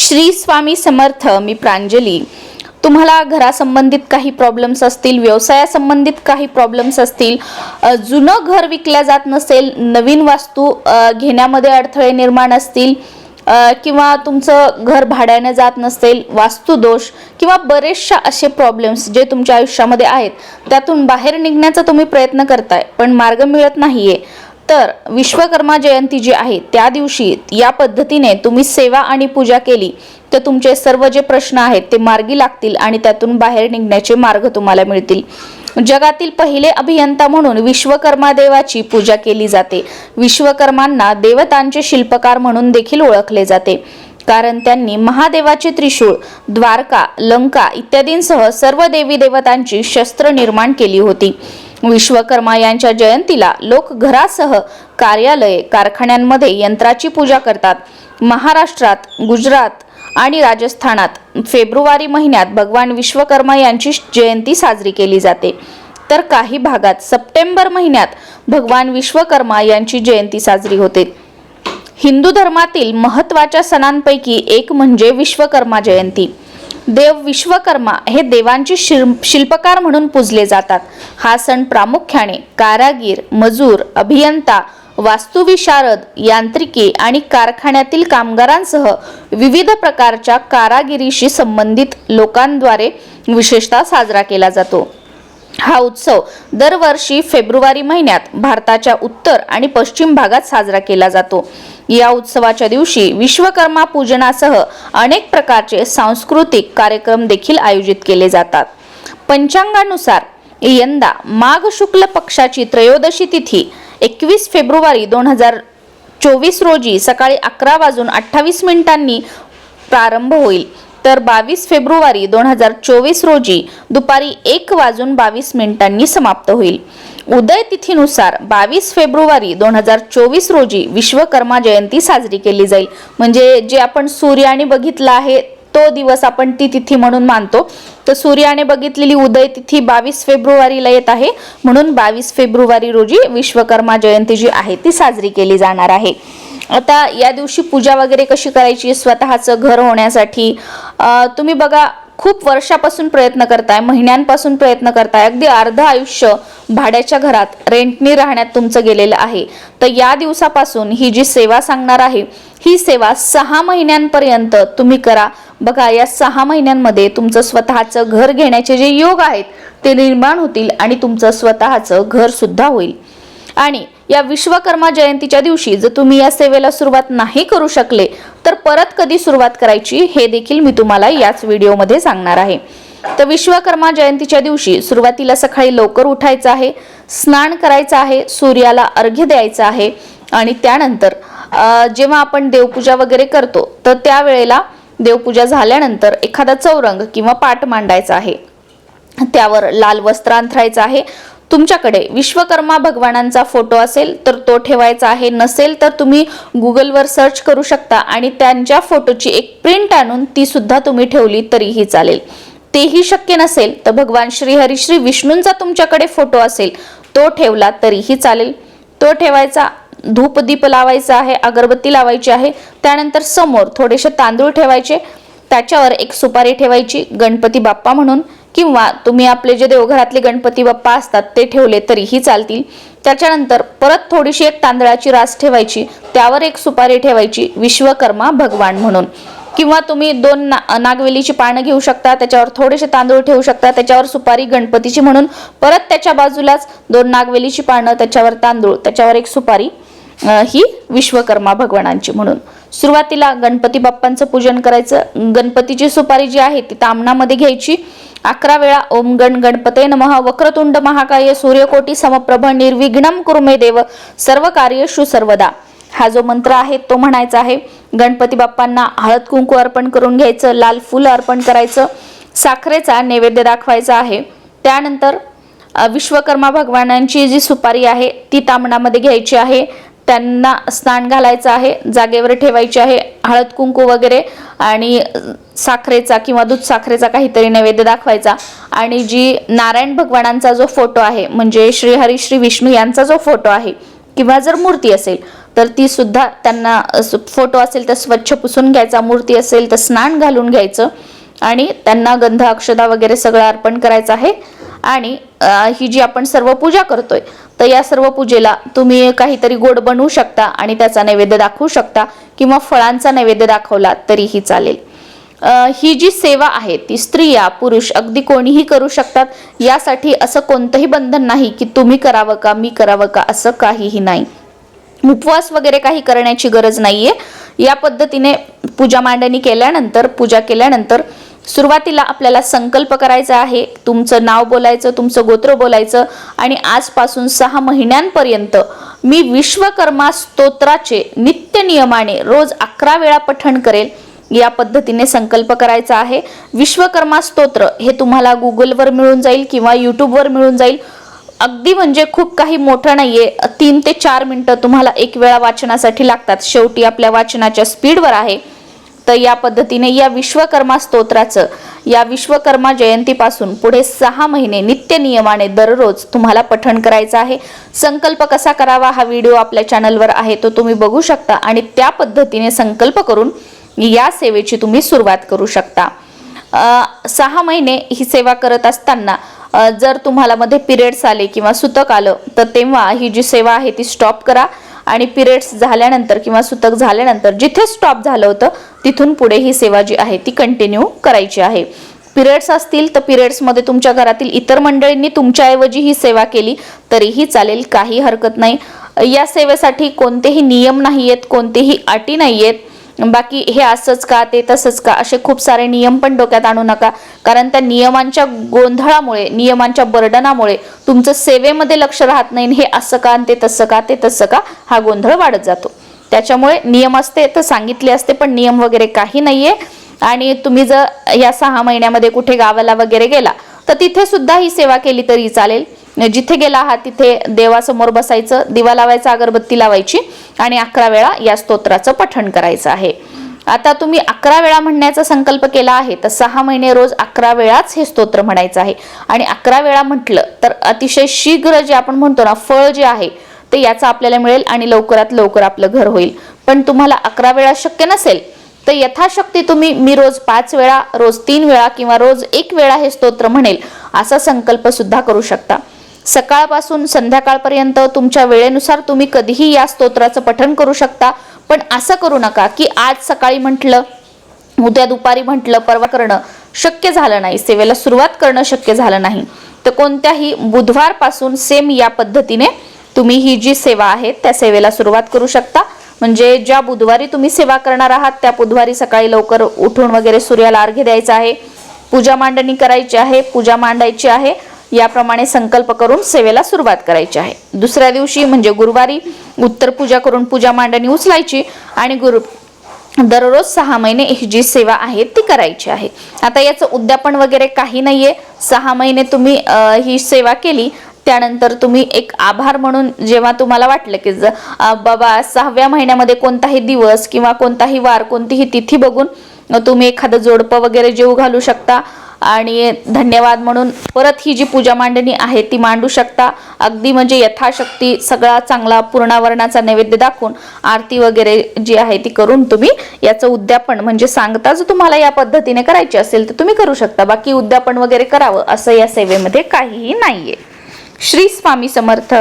श्री स्वामी समर्थ मी प्रांजली. तुम्हाला घरासंबंधित काही प्रॉब्लेम्स असतील व्यवसायासंबंधित काही प्रॉब्लेम्स असतील जुनं घर विकल्या जात नसेल नवीन वास्तू घेण्यामध्ये अडथळे निर्माण असतील किंवा तुमचं घर भाड्याने जात नसेल वास्तुदोष किंवा बरेचशा असे प्रॉब्लेम्स जे तुमच्या आयुष्यामध्ये आहेत त्यातून बाहेर निघण्याचा तुम्ही प्रयत्न करताय पण मार्ग मिळत नाहीये. तर विश्वकर्मा जयंती जी आहे त्या दिवशी या पद्धतीने तुम्ही सेवा आणि पूजा केली. तर तुमचे सर्व जे प्रश्न आहेत ते मार्गी लागतील आणि त्यातून बाहेर निघण्याचे मार्ग तुम्हाला मिळतील. जगातील पहिले अभियंता म्हणून विश्वकर्मा देवाची पूजा केली जाते. विश्वकर्मांना देवतांचे शिल्पकार म्हणून देखील ओळखले जाते. कारण त्यांनी महादेवाचे त्रिशूळ द्वारका लंका इत्यादींसह सर्व देवी देवतांची शस्त्र निर्माण केली होती. विश्वकर्मा यांच्या जयंतीला लोक घरासह कार्यालये कारखान्यांमध्ये यंत्राची पूजा करतात. महाराष्ट्रात गुजरात आणि राजस्थानात फेब्रुवारी महिन्यात भगवान विश्वकर्मा यांची जयंती साजरी केली जाते. तर काही भागात सप्टेंबर महिन्यात भगवान विश्वकर्मा यांची जयंती साजरी होते. हिंदू धर्मातील महत्त्वाच्या सणांपैकी एक म्हणजे विश्वकर्मा जयंती. देव विश्वकर्मा हे देवांचे शिल्पकार म्हणून पूजले जातात. हा सण प्रामुख्याने कारागीर मजूर अभियंता वास्तुविशारद यांत्रिकी आणि कारखान्यातील कामगारांसह विविध प्रकारच्या कारागिरीशी संबंधित लोकांद्वारे विशेषतः साजरा केला जातो. हा उत्सव दरवर्षी फेब्रुवारी महिन्यात भारताच्या उत्तर आणि पश्चिम भागात साजरा केला जातो. या उत्सवाच्या दिवशी विश्वकर्मा पूजनासह अनेक प्रकारचे सांस्कृतिक कार्यक्रम देखील आयोजित केले जातात. पंचांगानुसार यंदा माघ शुक्ल पक्षाची त्रयोदशी तिथी एकवीस फेब्रुवारी दोन हजार चोवीस रोजी सकाळी अकरा वाजून अठ्ठावीस मिनिटांनी प्रारंभ होईल. तर बावीस फेब्रुवारी दोन हजार चोवीस रोजी दुपारी एक वाजून बावीस मिनिटांनी समाप्त होईल. उदय तिथीनुसार बावीस फेब्रुवारी दोन हजार चोवीस रोजी विश्वकर्मा जयंती साजरी केली जाईल. म्हणजे जे आपण सूर्याने बघितलं आहे तो दिवस आपण ती तिथी म्हणून मानतो. तर सूर्याने बघितलेली उदय तिथी बावीस फेब्रुवारीला येत आहे. म्हणून बावीस फेब्रुवारी रोजी विश्वकर्मा जयंती जी आहे ती साजरी केली जाणार आहे. आता या दिवशी पूजा वगैरे कशी करायची? स्वतःचं घर होण्यासाठी तुम्ही बघा खूप वर्षापासून प्रयत्न करताय महिन्यांपासून प्रयत्न करताय अगदी अर्ध आयुष्य भाड्याच्या घरात रेंटनी राहण्यात तुमचं गेलेलं आहे. तर या दिवसापासून ही जी सेवा सांगणार आहे ही सेवा सहा महिन्यांपर्यंत तुम्ही करा. बघा या सहा महिन्यांमध्ये तुमचं स्वतःचं घर घेण्याचे जे योग आहेत ते निर्माण होतील आणि तुमचं स्वतःचं घर सुद्धा होईल. आणि या विश्वकर्मा जयंतीच्या दिवशी जर तुम्ही या सेवेला सुरुवात नाही करू शकले तर परत कधी सुरुवात करायची हे देखील मी तुम्हाला याच व्हिडिओमध्ये सांगणार आहे. तर विश्वकर्मा जयंतीच्या दिवशी सुरुवातीला सकाळी लवकर उठायचं आहे स्नान करायचं आहे सूर्याला अर्घ्य द्यायचं आहे आणि त्यानंतर जेव्हा आपण देवपूजा वगैरे करतो तर त्यावेळेला देवपूजा झाल्यानंतर एखादा चौरंग किंवा पाट मांडायचा आहे. त्यावर लाल वस्त्र अंथरायचं आहे तुमच्याकडे विश्वकर्मा भगवानांचा फोटो असेल तर तो ठेवायचा आहे. नसेल तर तुम्ही गुगलवर सर्च करू शकता आणि त्यांच्या फोटोची एक प्रिंट आणून ती सुद्धा तुम्ही ठेवली तरीही चालेल. तेही शक्य नसेल तर भगवान श्री श्री विष्णूंचा तुमच्याकडे फोटो असेल तो ठेवला तरीही चालेल. तो ठेवायचा धूप दीप लावायचा आहे अगरबत्ती लावायची आहे त्यानंतर समोर थोडेसे तांदूळ ठेवायचे त्याच्यावर एक सुपारी ठेवायची गणपती बाप्पा म्हणून. किंवा तुम्ही आपले जे देवघरातले गणपती बाप्पा असतात ते ठेवले तरीही चालतील. त्याच्यानंतर परत थोडीशी एक तांदळाची रास ठेवायची त्यावर एक सुपारी ठेवायची विश्वकर्मा भगवान म्हणून. किंवा तुम्ही दोन ना नागवेलीची पानं घेऊ शकता त्याच्यावर थोडेसे तांदूळ ठेवू शकता त्याच्यावर सुपारी गणपतीची म्हणून. परत त्याच्या बाजूलाच दोन नागवेलीची पानं त्याच्यावर तांदूळ त्याच्यावर एक सुपारी ही विश्वकर्मा भगवानांची म्हणून. सुरुवातीला गणपती बाप्पांचं पूजन करायचं. गणपतीची सुपारी जी आहे ती तामणामध्ये घ्यायची. अकरा वेळा ओम गण गणपते नमः. वक्रतुंड महाकाय सूर्यकोटी समप्रभ निर्विघ्नम कुरुमे देव. सर्व कार्यशु सर्वदा. हा जो मंत्र आहे तो म्हणायचा आहे गणपती बाप्पांना हळद कुंकू अर्पण करून घ्यायचं लाल फुल अर्पण करायचं साखरेचा नैवेद्य दाखवायचा आहे. त्यानंतर विश्वकर्मा भगवानांची जी सुपारी आहे ती तामणामध्ये घ्यायची आहे. त्यांना स्नान घालायचं आहे जागेवर ठेवायची आहे हळद कुंकू वगैरे आणि साखरेचा किंवा दूध साखरेचा काहीतरी नैवेद्य दाखवायचा. आणि जी नारायण भगवानांचा जो फोटो आहे म्हणजे श्री हरी श्री विष्णू यांचा जो फोटो आहे किंवा जर मूर्ती असेल तर ती सुद्धा त्यांना फोटो असेल तर स्वच्छ पुसून घ्यायचा मूर्ती असेल तर स्नान घालून घ्यायचं. आणि त्यांना गंध अक्षदा वगैरे सगळं अर्पण करायचं आहे. आणि ही जी आपण सर्व पूजा करतोय तर या सर्व पूजेला तुम्ही काहीतरी गोड बनवू शकता आणि त्याचा नैवेद्य दाखवू शकता किंवा फळांचा नैवेद्य दाखवला तरीही चालेल. ही जी सेवा आहे ती स्त्रिया पुरुष अगदी कोणीही करू शकतात यासाठी असं कोणतंही बंधन नाही की तुम्ही करावं का मी करावं का असं काहीही नाही. उपवास वगैरे काही करण्याची गरज नाहीये. या पद्धतीने पूजा मांडणी केल्यानंतर पूजा केल्यानंतर सुरुवातीला आपल्याला संकल्प करायचा आहे. तुमचं नाव बोलायचं तुमचं गोत्र बोलायचं आणि आजपासून सहा महिन्यांपर्यंत मी विश्वकर्मा स्तोत्राचे नित्य नियमाने रोज अकरा वेळा पठण करेल. या पद्धतीने संकल्प करायचा आहे. विश्वकर्मा स्तोत्र हे तुम्हाला गुगलवर मिळून जाईल किंवा यूट्यूबवर मिळून जाईल. अगदी म्हणजे खूप काही मोठं नाहीये. तीन ते चार मिनटं तुम्हाला एक वेळा वाचनासाठी लागतात. शेवटी आपल्या वाचनाच्या स्पीडवर आहे. तर या पद्धतीने या विश्वकर्मा स्तोत्राचं या विश्वकर्मा जयंतीपासून पुढे सहा महिने नित्य नियमाने दररोज तुम्हाला पठण करायचं आहे. संकल्प कसा करावा हा व्हिडिओ आपल्या चॅनलवर आहे तो तुम्ही बघू शकता आणि त्या पद्धतीने संकल्प करून या सेवेची तुम्ही सुरुवात करू शकता. सहा महिने ही सेवा करत असताना जर तुम्हाला मध्ये पिरियड्स आले किंवा सुतक आलं तर तेव्हा ही जी सेवा आहे ती स्टॉप करा. आणि पिरियड्स झाल्यानंतर किंवा सुतक झाल्यानंतर जिथे स्टॉप झालं होतं तिथून पुढे ही सेवा जी आहे ती कंटिन्यू करायची आहे. पिरियड्स असतील तर पिरियड्समध्ये तुमच्या घरातील इतर मंडळींनी तुमच्याऐवजी ही सेवा केली तरीही चालेल काही हरकत नाही. या सेवेसाठी कोणतेही नियम नाही आहेत कोणतेही अटी नाही आहेत बाकी हे असंच का ते तसंच का असे खूप सारे नियम पण डोक्यात आणू नका. कारण त्या नियमांच्या गोंधळामुळे नियमांच्या बर्डनामुळे तुमचं सेवेमध्ये लक्ष राहत नाही हे असं का ते तसं का ते तसं का हा गोंधळ वाढत जातो. त्याच्यामुळे नियम असते तर सांगितले असते पण नियम वगैरे काही नाहीये. आणि तुम्ही जर या सहा महिन्यामध्ये कुठे गावाला वगैरे गेला तर तिथे सुद्धा ही सेवा केली तरी चालेल. जिथे गेला आहात तिथे देवासमोर बसायचं दिवा लावायचा अगरबत्ती लावायची आणि अकरा वेळा या स्तोत्राचं पठण करायचं आहे. आता तुम्ही अकरा वेळा म्हणण्याचा संकल्प केला आहे तर सहा महिने रोज अकरा वेळाच हे स्तोत्र म्हणायचं आहे. आणि अकरा वेळा म्हटलं तर अतिशय शीघ्र जे आपण म्हणतो ना फळ जे आहे ते याचं आपल्याला मिळेल आणि लवकरात लवकर आपलं घर होईल. पण तुम्हाला अकरा वेळा शक्य नसेल तर यथाशक्ती तुम्ही मी रोज पाच वेळा रोज तीन वेळा किंवा रोज एक वेळा हे स्तोत्र म्हणेल असा संकल्प सुद्धा करू शकता. सकाळपासून संध्याकाळपर्यंत तुमच्या वेळेनुसार तुम्ही कधीही या स्तोत्राचं पठण करू शकता पण असं करू नका की आज सकाळी म्हटलं उद्या दुपारी म्हटलं परवा करणं शक्य झालं नाही सेवेला सुरुवात करणं शक्य झालं नाही. तर कोणत्याही बुधवारपासून सेम या पद्धतीने तुम्ही ही जी सेवा आहे त्या सेवेला सुरुवात करू शकता. म्हणजे ज्या बुधवारी तुम्ही सेवा करणार आहात त्या बुधवारी सकाळी लवकर उठून वगैरे सूर्याला अर्घ्य द्यायचा आहे. पूजा मांडणी करायची आहे पूजा मांडायची आहे. याप्रमाणे संकल्प करून सेवेला सुरुवात करायची आहे. दुसऱ्या दिवशी म्हणजे गुरुवारी उत्तर पूजा करून पूजा मांडणी उचलायची आणि गुरु दररोज सहा महिने ही जी सेवा आहे ती करायची आहे. आता याचं उद्यापन वगैरे काही नाहीये. सहा महिने तुम्ही ही सेवा केली त्यानंतर तुम्ही एक आभार म्हणून जेव्हा तुम्हाला वाटलं की ज- बाबा सहाव्या महिन्यामध्ये कोणताही दिवस किंवा कोणताही वार कोणतीही तिथी बघून तुम्ही एखादं जोडपं वगैरे जेव घालू शकता. आणि धन्यवाद म्हणून परत ही जी पूजा मांडणी आहे ती मांडू शकता. अगदी म्हणजे यथाशक्ती सगळा चांगला पूर्णावरणाचा नैवेद्य दाखवून आरती वगैरे जी आहे ती करून तुम्ही याचं उद्यापन म्हणजे सांगता जर तुम्हाला या पद्धतीने करायची असेल तर तुम्ही करू शकता. बाकी उद्यापन वगैरे करावं असं या सेवेमध्ये काहीही नाहीये. श्री स्वामी समर्थ.